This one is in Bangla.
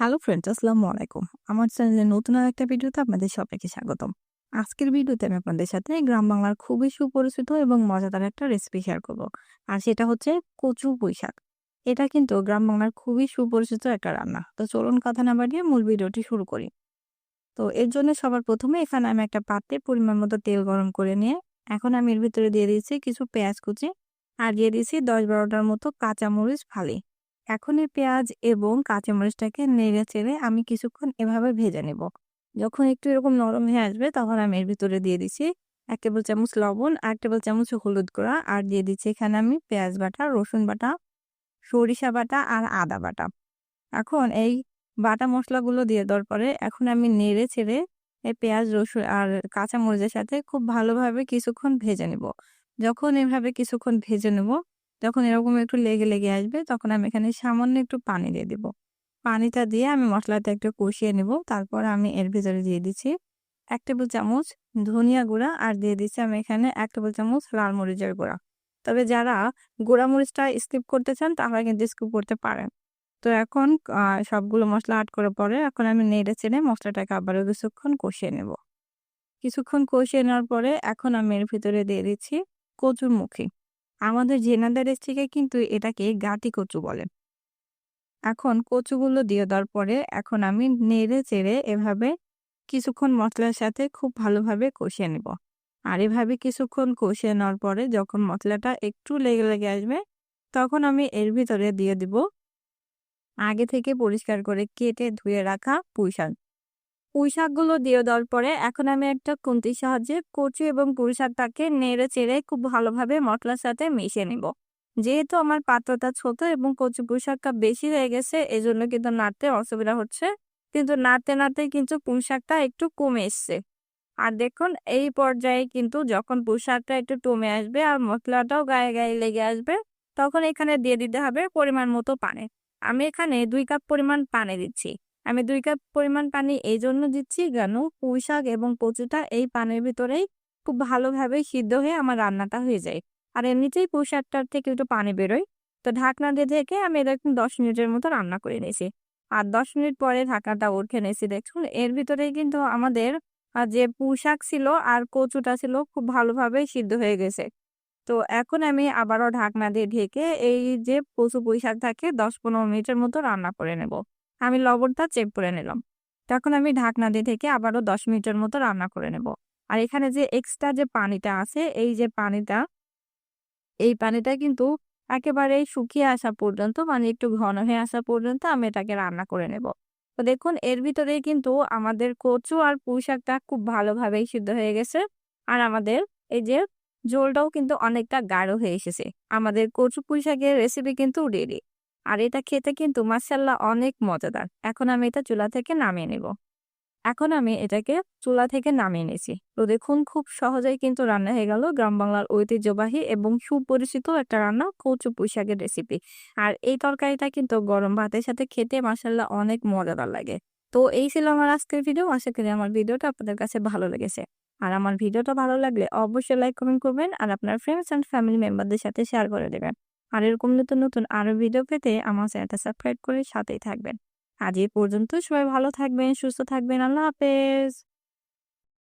হ্যালো ফ্রেন্ডস আসসালামু আলাইকুম। আমার চ্যানেলে নতুন আর একটা ভিডিওতে আপনাদের সবাইকে স্বাগতম। আজকের ভিডিওতে আমি আপনাদের সাথে গ্রাম বাংলার খুবই সুপরিচিত এবং মজাদার একটা রেসিপি শেয়ার করব। আর সেটা হচ্ছে কচু পুঁইশাক এটা কিন্তু গ্রাম বাংলার খুবই সুপরিচিত একটা রান্না। তো চলুন কথা না বাড়িয়ে মূল ভিডিওটি শুরু করি। তো এর জন্য সবার প্রথমে এখানে আমি একটা পাত্রে পরিমাণ মতো তেল গরম করে নিয়ে, এখন আমি এর ভিতরে দিয়ে দিয়েছি কিছু পেঁয়াজ কুচি। আর দিয়ে দিয়েছি দশ বারোটার মতো কাঁচামরিচ ফালি। এখন এই পেঁয়াজ এবং কাঁচামরিচটাকে নেড়ে চেড়ে আমি কিছুক্ষণ এভাবে ভেজে নেব। যখন একটু এরকম নরম হয়ে আসবে তখন আমি এর ভিতরে দিয়ে দিচ্ছি এক টেবিল চামচ লবণ এক টেবিল চামচ হলুদ গুঁড়া আর দিয়ে দিচ্ছি এখানে আমি পেঁয়াজ বাটা, রসুন বাটা, সরিষা বাটা আর আদা বাটা। এখন এই বাটা মশলাগুলো দিয়ে দেওয়ার পরে এখন আমি নেড়ে ছেড়ে এই পেঁয়াজ, রসুন আর কাঁচামরিচের সাথে খুব ভালোভাবে কিছুক্ষণ ভেজে নেব। যখন এভাবে কিছুক্ষণ ভেজে নেব যখন এরকম একটু লেগে লেগে আসবে, তখন আমি এখানে সামান্য একটু পানি দিয়ে দিব। পানিটা দিয়ে আমি মশলাটা একটু কষিয়ে নেব। তারপর আমি এর ভিতরে দিয়ে দিচ্ছি এক টেবিল চামচ ধনিয়া গুঁড়া আর দিয়ে দিচ্ছি আমি এখানে এক টেবিল চামচ লাল মরিচের গুঁড়া। তবে যারা গুঁড়া মরিচটা স্কিপ করতে চান, তারা কিন্তু স্কিপ করতে পারেন। তো এখন সবগুলো মশলা আট করে পরে এখন আমি নেড়ে চেড়ে মশলাটাকে আবারও কিছুক্ষণ কষিয়ে নেব। কিছুক্ষণ কষিয়ে নেওয়ার পরে এখন আমি এর ভিতরে দিয়ে দিচ্ছি কচুর মুখী আমাদের জেনাদার থেকে কিন্তু এটাকে গাটি কচু বলে। এখন কচুগুলো দিয়ে দেওয়ার পরে এখন আমি নেড়ে চেড়ে এভাবে কিছুক্ষণ মশলার সাথে খুব ভালোভাবে কষিয়ে নেব। আর এভাবে কিছুক্ষণ কষিয়ে নেওয়ার পরে যখন মশলাটা একটু লেগে লেগে আসবে, তখন আমি এর ভিতরে দিয়ে দিব আগে থেকে পরিষ্কার করে কেটে ধুয়ে রাখা পুঁই শাক পুঁই শাকগুলো দিয়ে দেওয়ার পরে এখন আমি একটা খুন্তির সাহায্যে কচু এবং পুঁই শাকটাকে নেড়ে চেড়ে খুব ভালোভাবে মশলার সাথে মিশিয়ে নিব। যেহেতু আমার পাত্রটা ছোট এবং কচু পুঁই শাকটা বেশি হয়ে গেছে এই জন্য কিন্তু নাড়তে অসুবিধা হচ্ছে। কিন্তু নাড়তে নাড়তে কিন্তু পুঁই শাকটা একটু কমে এসছে। আর দেখুন, এই পর্যায়ে কিন্তু যখন পুঁই শাকটা একটু কমে আসবে আর মশলাটাও গায়ে গায়ে লেগে আসবে, তখন এখানে দিয়ে দিতে হবে পরিমাণ মতো পানি। আমি এখানে দুই কাপ পরিমাণ পানি দিচ্ছি। আমি দুই কাপ পরিমাণ পানি এই জন্য দিচ্ছি কেন পুঁই শাক এবং কচুটা এই পানির ভিতরেই খুব ভালোভাবে সিদ্ধ হয়ে আমার রান্নাটা হয়ে যায়। আর এমনিতেই পুঁই শাকটার থেকে একটু পানি বেরোয়। তো ঢাকনা দিয়ে থেকে আমি এরকম দশ মিনিটের মতো রান্না করে নিয়েছি। আর দশ মিনিট পরে ঢাকাটা উঠে নিয়েছি দেখুন। এর ভিতরে কিন্তু আমাদের যে পুঁই শাক ছিল আর কচুটা ছিল খুব ভালোভাবে সিদ্ধ হয়ে গেছে। তো এখন আমি আবারও ঢাকনা দিয়ে ঢেকে এই যে কচু পুঁই শাক থাকে দশ পনেরো মিনিটের মতো রান্না করে নেব। আমি লবণটা চেক করে নিলাম। তখন আমি ঢাকনা দিয়ে থেকে আবারও দশ মিনিটের মতো রান্না করে নেব। আর এখানে যে এক্সট্রা যে পানিটা আছে, এই যে পানিটা, এই পানিটা কিন্তু একেবারে শুকিয়ে আসা পর্যন্ত মানে একটু ঘন হয়ে আসা পর্যন্ত আমি এটাকে রান্না করে নেব। তো দেখুন, এর ভিতরে কিন্তু আমাদের কচু আর পুঁই শাকটা খুব ভালোভাবেই সিদ্ধ হয়ে গেছে। আর আমাদের এই যে ঝোলটাও কিন্তু অনেকটা গাঢ় হয়ে এসেছে। আমাদের কচু পুঁই শাকের রেসিপি কিন্তু রেডি আর এটা খেতে কিন্তু মাসাল্লাহ অনেক মজাদার। এখন আমি এটা চুলা থেকে নামিয়ে নেব। এখন আমি এটাকে চুলা থেকে নামিয়ে নিয়েছি। তো দেখুন, খুব সহজেই কিন্তু রান্না হয়ে গেল গ্রাম বাংলার ঐতিহ্যবাহী এবং সুপরিচিত একটা রান্না কচু পুঁইশাকের রেসিপি আর এই তরকারিটা কিন্তু গরম ভাতের সাথে খেতে মাসাল্লাহ অনেক মজাদার লাগে। তো এই ছিল আমার আজকের ভিডিও আশা করি আমার ভিডিওটা আপনাদের কাছে ভালো লেগেছে। আর আমার ভিডিওটা ভালো লাগলে অবশ্যই লাইক কমেন্ট করবেন। আর আপনার ফ্রেন্ডস অ্যান্ড ফ্যামিলি মেম্বারদের সাথে শেয়ার করে দেবেন। আর এরকম নতুন নতুন আরও ভিডিও পেতে আমার চ্যানেলটা সাবস্ক্রাইব করে সাথেই থাকবেন। আজ এই পর্যন্ত সবাই ভালো থাকবেন, সুস্থ থাকবেন, আল্লাহ হাফেজ।